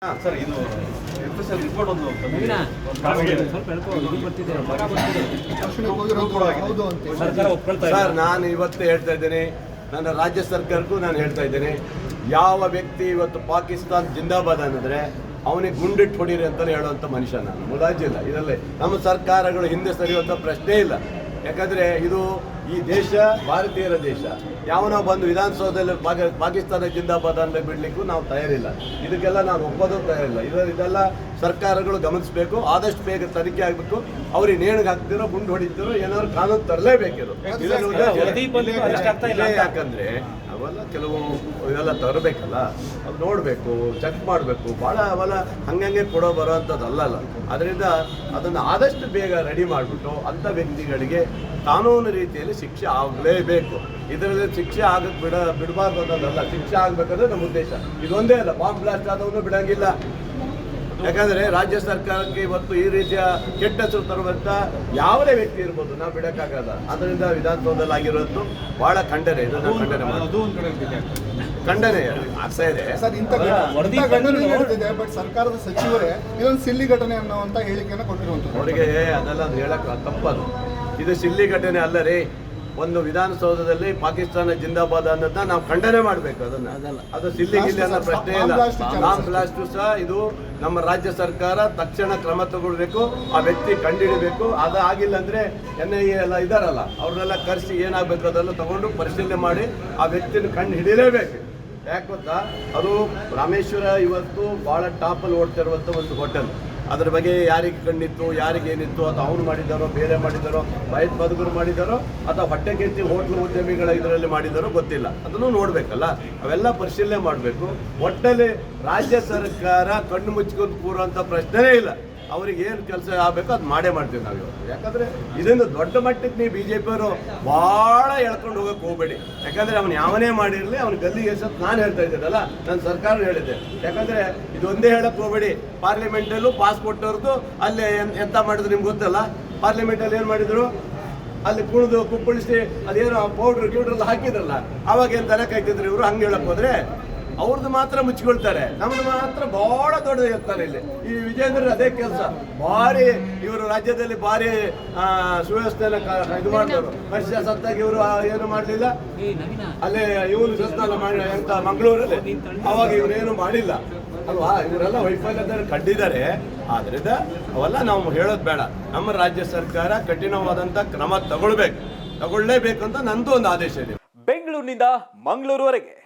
Sir ಇದು special report ಒಂದು ಬಂದಿದೆ. ಒಂದು ಸ್ವಲ್ಪ ಹೇಳ್ಕೊ, ಇದು ಬರ್ತಿದೆ. ಇದು. ಕೂಡ ಹೌದು ಅಂತ ಸರ್ ನಾನು ಇವತ್ತು ಹೇಳ್ತಾ ಇದ್ದೇನೆ. ನನ್ನ ರಾಜ್ಯ ಸರ್ಕಾರಕ್ಕೂ ನಾನು ಹೇಳ್ತಾ ಇದ್ದೇನೆ. ಯಾವ ವ್ಯಕ್ತಿ ಇವತ್ತು ಪಾಕಿಸ್ತಾನ್ ಜಿಂದಾಬಾದ್ ಅನ್ನಿದ್ರೆ ಅವನಿಗೆ ಗುಂಡಿಟ್ಟು ಹೊಡೀರಿ ಅಂತ ಹೇಳುವಂಥ ಮನುಷ್ಯ ನಾನು. ಮುಲಾಜಿಲ್ಲ ಇದರಲ್ಲಿ. ನಮ್ಮ ಸರ್ಕಾರಗಳು ಹಿಂದೆ ಸರಿಯುವಂಥ ಪ್ರಶ್ನೆ ಇಲ್ಲ. ಯಾಕಂದ್ರೆ ಇದು ಈ ದೇಶ ಭಾರತೀಯರ ದೇಶ. ಯಾವನೋ ಬಂದು ವಿಧಾನಸೌಧದಲ್ಲಿ ಪಾಕ ಪಾಕಿಸ್ತಾನ ಜಿಂದಾಬಾದ್ ಅಂತ ಬಿಡಲಿಕ್ಕೂ ನಾವು ತಯಾರಿಲ್ಲ. ಇದಕ್ಕೆಲ್ಲ ನಾನು ಒಪ್ಪೋದು ತಯಾರಿಲ್ಲ. ಇದು ಇದೆಲ್ಲ ಸರ್ಕಾರಗಳು ಗಮನಿಸಬೇಕು ಆದಷ್ಟು ಬೇಗ ತನಿಖೆ ಆಗಬೇಕು. ಅವ್ರಿಗೆ ನೇಣಿಗೆ ಹಾಕ್ತಿರೋ ಗುಂಡು ಹೊಡಿತಿರೋ ಏನಾದ್ರು ಕಾನೂನು ತರಲೇಬೇಕಿದು. ಯಾಕಂದ್ರೆ ಅವೆಲ್ಲ ಕೆಲವು ಇವೆಲ್ಲ ತರಬೇಕಲ್ಲ ಅದು ನೋಡಬೇಕು ಚೆಕ್ ಮಾಡಬೇಕು. ಭಾಳ ಅವೆಲ್ಲ ಹಂಗಂಗೆ ಕೊಡೋ ಬರೋ ಅಂಥದ್ದಲ್ಲ ಅದರಿಂದ ಅದನ್ನು ಆದಷ್ಟು ಬೇಗ ರೆಡಿ ಮಾಡಿಬಿಟ್ಟು ಅಂಥ ವ್ಯಕ್ತಿಗಳಿಗೆ ಕಾನೂನು ರೀತಿಯಲ್ಲಿ ಶಿಕ್ಷೆ ಆಗಲೇಬೇಕು. ಇದರಲ್ಲಿ ಶಿಕ್ಷೆ ಆಗಕ್ಕೆ ಬಿಡ ಬಿಡಬಾರ್ದು ಅನ್ನೋದಲ್ಲ. ಶಿಕ್ಷೆ ಆಗಬೇಕಂದ್ರೆ ನಮ್ಮ ಉದ್ದೇಶ. ಇದೊಂದೇ ಅಲ್ಲ ಬಾಂಬ್ ಬ್ಲಾಸ್ಟ್ ಆದವನು ಬಿಡಂಗಿಲ್ಲ. ಯಾಕಂದ್ರೆ ರಾಜ್ಯ ಸರ್ಕಾರಕ್ಕೆ ಇವತ್ತು ಈ ರೀತಿಯ ಕೆಟ್ಟ ಹೆಸರು ತರುವಂತ ಯಾವುದೇ ವ್ಯಕ್ತಿ ಇರ್ಬೋದು ನಾವು ಬಿಡಕ್ಕಾಗಲ್ಲ. ಅದರಿಂದ ವಿಧಾನಸೌಧದಲ್ಲಿ ಆಗಿರೋದು ಬಹಳ ಖಂಡನೆ ಇದನ್ನು ಖಂಡನೆ ಅದು ಮಾಡೋದು ಒಂದು ಕಡೆ ಬಿದ್ದಿದೆ. ಖಂಡನೆ ಆಗ್ತಾ ಇದೆ. ಬಟ್ ಸರ್ಕಾರದ ಸಚಿವರೇ ಇದೊಂದು ಸಿಲ್ಲಿ ಘಟನೆ ಅನ್ನುವಂತ ಹೇಳಿಕೆಯನ್ನು ಕೊಟ್ಟಿರುವಂತದ್ದು. ಅವರಿಗೆ ಅದೆಲ್ಲ ಅದು ಹೇಳಕ್ ತಪ್ಪದು. ಇದು ಸಿಲ್ಲಿ ಘಟನೆ ಅಲ್ಲ ರೀ. ಒಂದು ವಿಧಾನಸೌಧದಲ್ಲಿ ಪಾಕಿಸ್ತಾನ ಜಿಂದಾಬಾದ್ ಅನ್ನೋದನ್ನ ನಾವು ಖಂಡನೆ ಮಾಡಬೇಕು ಅದನ್ನ. ಅದು ಸಿಲ್ಲಿ ಗಿಲ್ಲಿ ಅನ್ನೋ ಪ್ರಶ್ನೆ ಇಲ್ಲ. ಬಾಂಬ್ ಬ್ಲಾಸ್ಟ್ ಸಹ ಇದು ನಮ್ಮ ರಾಜ್ಯ ಸರ್ಕಾರ ತಕ್ಷಣ ಕ್ರಮ ತಗೊಳ್ಬೇಕು ಆ ವ್ಯಕ್ತಿ ಕಂಡಿಡಿಬೇಕು. ಅದು ಆಗಿಲ್ಲ ಅಂದ್ರೆ ಎನ್ ಐ ಎ ಎಲ್ಲ ಇದಾರಲ್ಲ ಅವ್ರನ್ನೆಲ್ಲ ಕರೆಸಿ ಏನಾಗಬೇಕು ಅದೆಲ್ಲ ತಗೊಂಡು ಪರಿಶೀಲನೆ ಮಾಡಿ ಆ ವ್ಯಕ್ತಿನ ಕಂಡು ಹಿಡಿಯಲೇಬೇಕು ಯಾಕೆ ಗೊತ್ತಾ? ಅದು ರಾಮೇಶ್ವರ ಇವತ್ತು ಭಾಳ ಟಾಪಲ್ಲಿ ಓಡ್ತಿರುವಂಥ ಒಂದು ಹೋಟೆಲ್. ಅದ್ರ ಬಗ್ಗೆ ಯಾರಿಗೆ ಕಣ್ಣಿತ್ತು, ಯಾರಿಗೆ ಏನಿತ್ತು ಅಥವಾ ಅವ್ರು ಮಾಡಿದ್ದಾರೋ, ಬೇರೆ ಮಾಡಿದ್ದಾರೋ ಬಯತ್ ಬದುಕರು ಮಾಡಿದ್ದಾರೋ, ಅಥವಾ ಹೊಟ್ಟೆ ಕೆತ್ತಿ ಹೋಟ್ಲು ಉದ್ಯಮಿಗಳ ಇದರಲ್ಲಿ ಮಾಡಿದ್ದಾರೋ ಗೊತ್ತಿಲ್ಲ. ಅದನ್ನು ನೋಡಬೇಕಲ್ಲ. ಅವೆಲ್ಲ ಪರಿಶೀಲನೆ ಮಾಡಬೇಕು. ಒಟ್ಟಲ್ಲಿ ರಾಜ್ಯ ಸರ್ಕಾರ ಕಣ್ಣು ಮುಚ್ಕೊಂಡು ಕೂರುವಂಥ ಪ್ರಶ್ನೆನೇ ಇಲ್ಲ. ಅವ್ರಿಗೆ ಏನು ಕೆಲಸ ಆಗಬೇಕು ಅದು ಮಾಡೇ ಮಾಡ್ತೀವಿ ನಾವು ಇವತ್ತು ಯಾಕಂದ್ರೆ ಇದರಿಂದ ದೊಡ್ಡ ಮಟ್ಟಕ್ಕೆ ನೀವು ಬಿ ಜೆ ಪಿಯವರು ಭಾಳ ಎಳ್ಕೊಂಡು ಹೋಗಕ್ಕೆ ಹೋಗಬೇಡಿ. ಯಾಕಂದ್ರೆ ಅವನು ಯಾವನೇ ಮಾಡಿರಲಿ, ಅವ್ನ ಗಲ್ಲಿಗೆ ಎಸತ್ ನಾನು ಹೇಳ್ತಾ ಇದ್ದೀನಲ್ಲ ನನ್ನ ಸರ್ಕಾರ ಹೇಳಿದ್ದೆ. ಯಾಕಂದ್ರೆ ಇದೊಂದೇ ಹೇಳಕ್ಕೆ ಹೋಗಬೇಡಿ. ಪಾರ್ಲಿಮೆಂಟಲ್ಲೂ ಪಾಸ್ಪೋರ್ಟ್ ಅವ್ರದ್ದು ಅಲ್ಲೇ ಎಂತ ಮಾಡಿದ್ರು ನಿಮ್ಗೆ ಗೊತ್ತಲ್ಲ? ಪಾರ್ಲಿಮೆಂಟಲ್ಲಿ ಏನು ಮಾಡಿದ್ರು? ಅಲ್ಲಿ ಕುಣಿದು ಕುಪ್ಪಳಿಸಿ ಅದೇನೋ ಪೌಡ್ರ್ ಗಿಡ್ರೆಲ್ಲ ಹಾಕಿದ್ರಲ್ಲ, ಅವಾಗ ಏನು ತಲೆ ಕಾಯ್ತಿದ್ರು ಇವರು? ಹಂಗೆ ಹೇಳಕ್ಕೆ ಹೋದ್ರೆ ಅವ್ರದ್ದು ಮಾತ್ರ ಮುಚ್ಚಿಕೊಳ್ತಾರೆ ನಮ್ದು ಮಾತ್ರ ಬಹಳ ದೊಡ್ಡದು ಇರ್ತಾರೆ ಇಲ್ಲಿ. ಈ ವಿಜೇಂದ್ರ ಅದೇ ಕೆಲಸ. ಭಾರಿ ಇವರು ರಾಜ್ಯದಲ್ಲಿ ಭಾರಿ ಕ- ಇದು ಮಾಡ್ತಾರೆ ವರ್ಷ ಸತ್ತಾಗಿ ಇವರು ಏನು ಮಾಡಲಿಲ್ಲ. ಅಲ್ಲೇ ಇವರು ಸಸ್ತಾನ ಮಾಡಿ ಅಂತ ಮಂಗಳೂರಲ್ಲಿ. ಅವಾಗ ಇವರೇನು ಮಾಡಿಲ್ಲ. ಅಲ್ವಾ? ಇವರೆಲ್ಲ ವೈಫಲ್ಯದ ಕಂಡಿದ್ದಾರೆ. ಆದ್ರಿಂದ ಅವೆಲ್ಲ ನಾವು ಹೇಳೋದು ಬೇಡ. ನಮ್ಮ ರಾಜ್ಯ ಸರ್ಕಾರ ಕಠಿಣವಾದಂತ ಕ್ರಮ ತಗೊಳ್ಬೇಕು. ತಗೊಳ್ಳೇಬೇಕು ಅಂತ ನಂದು ಒಂದು ಆದೇಶ ಇದೆ. ಬೆಂಗಳೂರಿನಿಂದ ಮಂಗಳೂರುವರೆಗೆ.